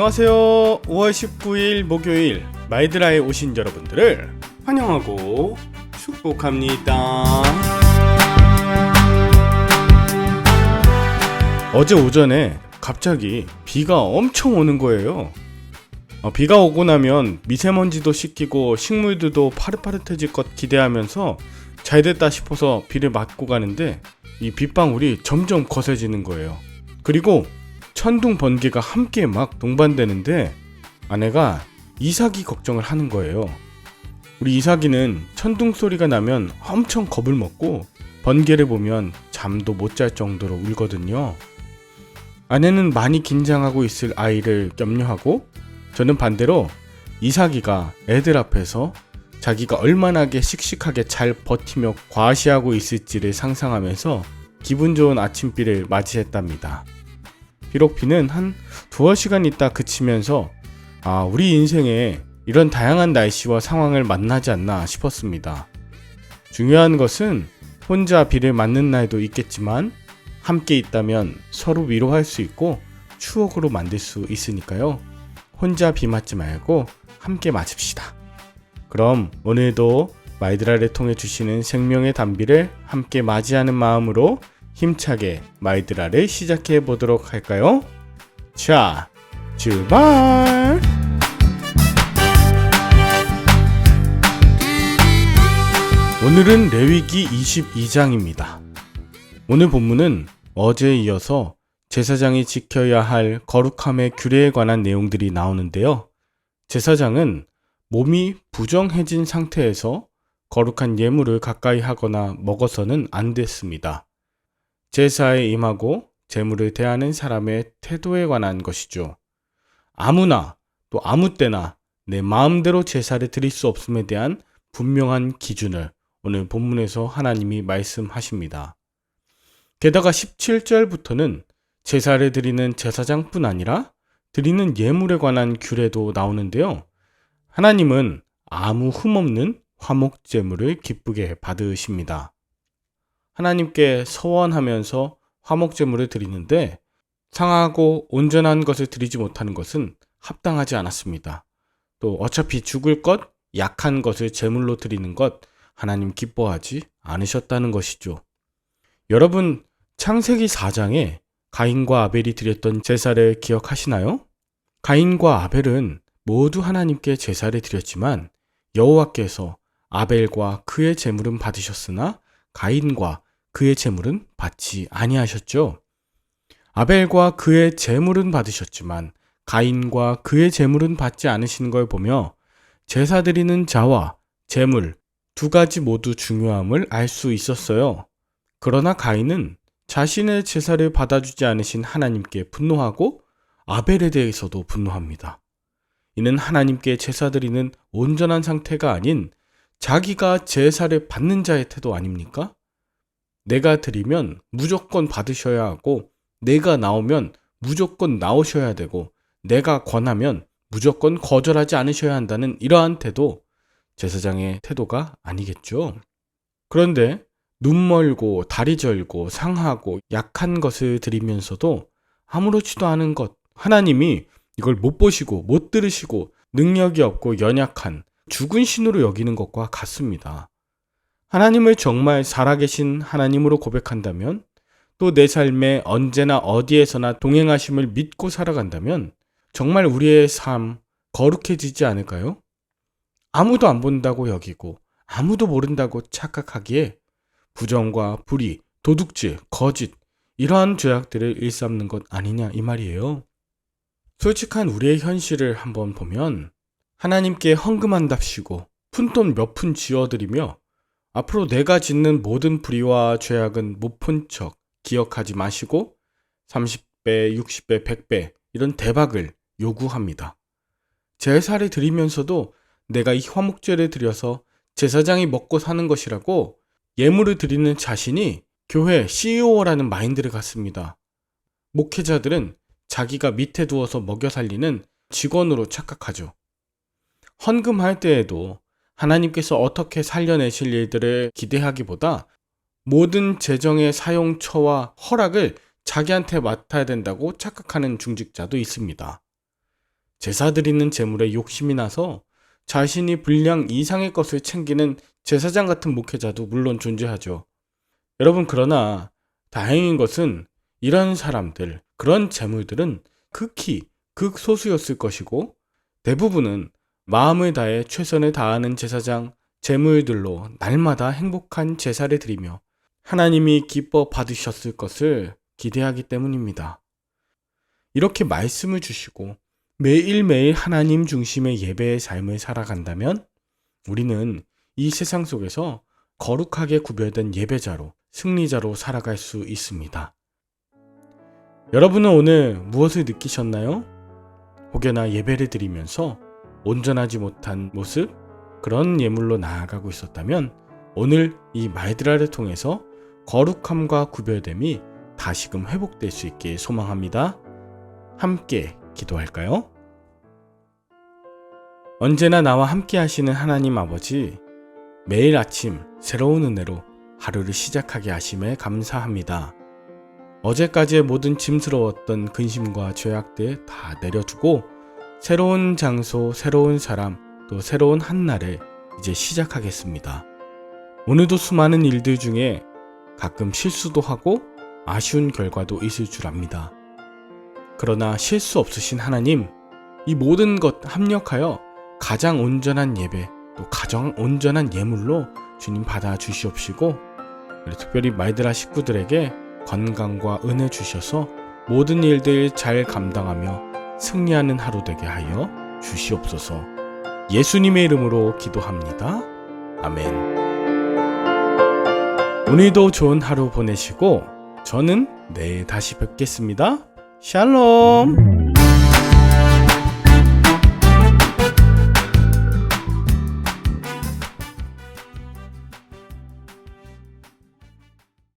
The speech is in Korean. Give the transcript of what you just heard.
안녕하세요. 5월 19일 목요일 마이드라에 오신 여러분들을 환영하고 축복합니다. 어제 오전에 갑자기 비가 엄청 오는 거예요. 어, 비가 오고 나면 미세먼지도 씻기고 식물들도 파릇파릇해질 것 기대하면서 잘 됐다 싶어서 비를 맞고 가는데 이 빗방울이 점점 거세지는 거예요. 그리고 천둥 번개가 함께 막 동반되는데 아내가 이삭이 걱정을 하는 거예요. 우리 이삭이는 천둥 소리가 나면 엄청 겁을 먹고 번개를 보면 잠도 못 잘 정도로 울거든요. 아내는 많이 긴장하고 있을 아이를 염려하고 저는 반대로 이삭이가 애들 앞에서 자기가 얼마나게 씩씩하게 잘 버티며 과시하고 있을지를 상상하면서 기분 좋은 아침비를 맞이했답니다. 비록 비는 한 두어 시간 있다 그치면서 아, 우리 인생에 이런 다양한 날씨와 상황을 만나지 않나 싶었습니다. 중요한 것은 혼자 비를 맞는 날도 있겠지만 함께 있다면 서로 위로할 수 있고 추억으로 만들 수 있으니까요. 혼자 비 맞지 말고 함께 맞읍시다. 그럼 오늘도 마이드라를 통해 주시는 생명의 단비를 함께 맞이하는 마음으로 힘차게 마이드라를 시작해 보도록 할까요? 자, 출발! 오늘은 레위기 22장입니다. 오늘 본문은 어제에 이어서 제사장이 지켜야 할 거룩함의 규례에 관한 내용들이 나오는데요. 제사장은 몸이 부정해진 상태에서 거룩한 예물을 가까이 하거나 먹어서는 안 됐습니다. 제사에 임하고 제물을 대하는 사람의 태도에 관한 것이죠. 아무나 또 아무 때나 내 마음대로 제사를 드릴 수 없음에 대한 분명한 기준을 오늘 본문에서 하나님이 말씀하십니다. 게다가 17절부터는 제사를 드리는 제사장뿐 아니라 드리는 예물에 관한 규례도 나오는데요. 하나님은 아무 흠 없는 화목 제물을 기쁘게 받으십니다. 하나님께 서원하면서 화목 제물을 드리는데 상하고 온전한 것을 드리지 못하는 것은 합당하지 않았습니다. 또 어차피 죽을 것, 약한 것을 제물로 드리는 것 하나님 기뻐하지 않으셨다는 것이죠. 여러분 창세기 4장에 가인과 아벨이 드렸던 제사를 기억하시나요? 가인과 아벨은 모두 하나님께 제사를 드렸지만 여호와께서 아벨과 그의 제물은 받으셨으나 가인과 그의 제물은 받지 아니하셨죠. 아벨과 그의 제물은 받으셨지만 가인과 그의 제물은 받지 않으시는 걸 보며 제사 드리는 자와 제물 두 가지 모두 중요함을 알 수 있었어요. 그러나 가인은 자신의 제사를 받아주지 않으신 하나님께 분노하고 아벨에 대해서도 분노합니다. 이는 하나님께 제사 드리는 온전한 상태가 아닌 자기가 제사를 받는 자의 태도 아닙니까? 내가 드리면 무조건 받으셔야 하고, 내가 나오면 무조건 나오셔야 되고, 내가 권하면 무조건 거절하지 않으셔야 한다는 이러한 태도, 제사장의 태도가 아니겠죠. 그런데 눈 멀고 다리 절고 상하고 약한 것을 드리면서도 아무렇지도 않은 것, 하나님이 이걸 못 보시고 못 들으시고 능력이 없고 연약한 죽은 신으로 여기는 것과 같습니다. 하나님을 정말 살아계신 하나님으로 고백한다면 또 내 삶에 언제나 어디에서나 동행하심을 믿고 살아간다면 정말 우리의 삶 거룩해지지 않을까요? 아무도 안 본다고 여기고 아무도 모른다고 착각하기에 부정과 불의, 도둑질, 거짓 이러한 죄악들을 일삼는 것 아니냐 이 말이에요. 솔직한 우리의 현실을 한번 보면 하나님께 헌금한답시고 푼돈 몇 푼 지어드리며 앞으로 내가 짓는 모든 불의와 죄악은 못푼척 기억하지 마시고 30배, 60배, 100배 이런 대박을 요구합니다. 제사를 드리면서도 내가 이 화목제를 드려서 제사장이 먹고 사는 것이라고 예물을 드리는 자신이 교회 CEO라는 마인드를 갖습니다. 목회자들은 자기가 밑에 두어서 먹여 살리는 직원으로 착각하죠. 헌금할 때에도 하나님께서 어떻게 살려내실 일들을 기대하기보다 모든 재정의 사용처와 허락을 자기한테 맡아야 된다고 착각하는 중직자도 있습니다. 제사 드리는 제물에 욕심이 나서 자신이 분량 이상의 것을 챙기는 제사장 같은 목회자도 물론 존재하죠. 여러분, 그러나 다행인 것은 이런 사람들, 그런 재물들은 극히 극소수였을 것이고 대부분은 마음을 다해 최선을 다하는 제사장 재물들로 날마다 행복한 제사를 드리며 하나님이 기뻐 받으셨을 것을 기대하기 때문입니다. 이렇게 말씀을 주시고 매일매일 하나님 중심의 예배의 삶을 살아간다면 우리는 이 세상 속에서 거룩하게 구별된 예배자로 승리자로 살아갈 수 있습니다. 여러분은 오늘 무엇을 느끼셨나요? 혹여나 예배를 드리면서 온전하지 못한 모습, 그런 예물로 나아가고 있었다면 오늘 이 말드라를 통해서 거룩함과 구별됨이 다시금 회복될 수 있길 소망합니다. 함께 기도할까요? 언제나 나와 함께 하시는 하나님 아버지, 매일 아침 새로운 은혜로 하루를 시작하게 하심에 감사합니다. 어제까지의 모든 짐스러웠던 근심과 죄악들 다 내려두고 새로운 장소, 새로운 사람, 또 새로운 한날을 이제 시작하겠습니다. 오늘도 수많은 일들 중에 가끔 실수도 하고 아쉬운 결과도 있을 줄 압니다. 그러나 실수 없으신 하나님, 이 모든 것 합력하여 가장 온전한 예배, 또 가장 온전한 예물로 주님 받아 주시옵시고, 특별히 말드라 식구들에게 건강과 은혜 주셔서 모든 일들 잘 감당하며 승리하는 하루 되게 하여 주시옵소서. 예수님의 이름으로 기도합니다. 아멘. 오늘도 좋은 하루 보내시고 저는 내일 다시 뵙겠습니다. 샬롬.